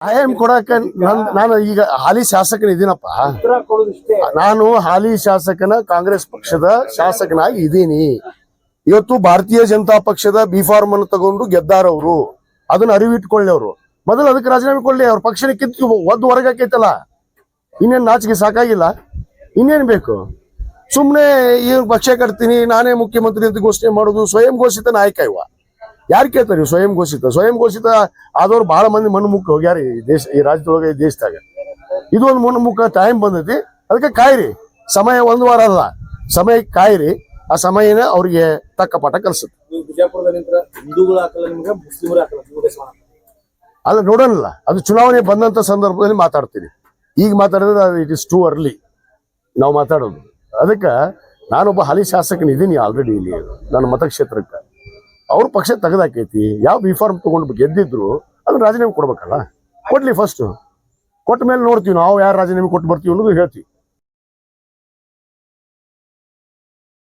Time ಕೊಡಕ ನನ್ ನಾನು ಈಗ ಹಾಲಿ ಶಾಸಕನ ಇದೀನಪ್ಪ ನಾನು ಹಾಲಿ ಶಾಸಕನ ಕಾಂಗ್ರೆಸ್ ಪಕ್ಷದ ಶಾಸಕನಾಗಿ ಇದ್ದೀನಿ. ಇವತ್ತು ಭಾರತೀಯ ಜನತಾ ಪಕ್ಷದ ಬಿ ಫಾರ್ಮ್ ಅನ್ನು ತಗೊಂಡು ಗೆದ್ದಾರವರು. ಅದನ್ನ ಅರಿವಿಟ್ಕೊಳ್ಳಿ ಅವರು ಮೊದಲು ಅದಕ್ಕೆ ರಾಜೀನಾಮೆ ಕೊಡ್ಲಿ ಅವ್ರ ಪಕ್ಷನ ಕಿತ್ತು ಒದ್ದು ಹೊರಗಾಕೈತಲ್ಲ ಇನ್ನೇನ್ ನಾಚಿಕೆ ಸಾಕಾಗಿಲ್ಲ. ಇನ್ನೇನ್ ಬೇಕು? ಸುಮ್ನೆ ಈ ಪಕ್ಷ ಕಟ್ತೀನಿ ನಾನೇ ಮುಖ್ಯಮಂತ್ರಿ ಅಂತ ಘೋಷಣೆ ಮಾಡೋದು ಸ್ವಯಂ ಘೋಷಿತ ನಾಯಕ ಇವ. ಯಾರು ಕೇಳ್ತಾರೆ ಸ್ವಯಂ ಘೋಷಿತ? ಸ್ವಯಂ ಘೋಷಿತ ಆದವ್ರು ಬಹಳ ಮಂದಿ ಮಣ್ಣು ಮುಖ ಹೋಗ್ಯಾರ ಈ ದೇಶ ಈ ರಾಜ್ಯದೊಳಗೆ ಈ ದೇಶದಾಗ. ಇದು ಒಂದು ಮಣ್ಣು ಮುಖ ಟೈಮ್ ಬಂದೈತಿ. ಅದಕ್ಕೆ ಕಾಯಿರಿ. ಸಮಯ ಒಂದು ವಾರ ಅಲ್ಲ ಸಮಯ ಕಾಯಿರಿ. ಆ ಸಮಯನ ಅವ್ರಿಗೆ ತಕ್ಕ ಪಾಠ ಕಲಿಸುತ್ತೆ. ಅಲ್ಲ ನೋಡೋಣಲ್ಲ. ಅದು ಚುನಾವಣೆ ಬಂದಂತ ಸಂದರ್ಭದಲ್ಲಿ ಮಾತಾಡ್ತೀನಿ ಈಗ ಮಾತಾಡಿದ್ರೆ ಇಟ್ ಇಸ್ ಟೂ ಅರ್ಲಿ ನಾವು ಮಾತಾಡೋದು. ಅದಕ್ಕೆ ನಾನೊಬ್ಬ ಹಾಲಿ ಶಾಸಕನಿದ್ದೀನಿ ಆಲ್ರೆಡಿ ಇಲ್ಲಿ. ನನ್ನ ಮತಕ್ಷೇತ್ರಕ್ಕೆ. ಅವ್ರ ಪಕ್ಷ ತೆಗೆದಾಕೈತಿ, ಯಾವ ಬಿ ಫಾರ್ಮ್ ತಗೊಂಡು ಗೆದ್ದಿದ್ರು ಅದನ್ನ ರಾಜೀನಾಮೆ ಕೊಡ್ಬೇಕಲ್ಲ? ಕೊಡ್ಲಿ ಫಸ್ಟ್ ಕೊಟ್ಟ ಮೇಲೆ ನೋಡ್ತೀವಿ ನಾವು ಯಾರು ರಾಜೀನಾಮೆ ಕೊಟ್ಟು ಬರ್ತೀವಿ ಅನ್ನೋದು ಹೇಳ್ತೀವಿ.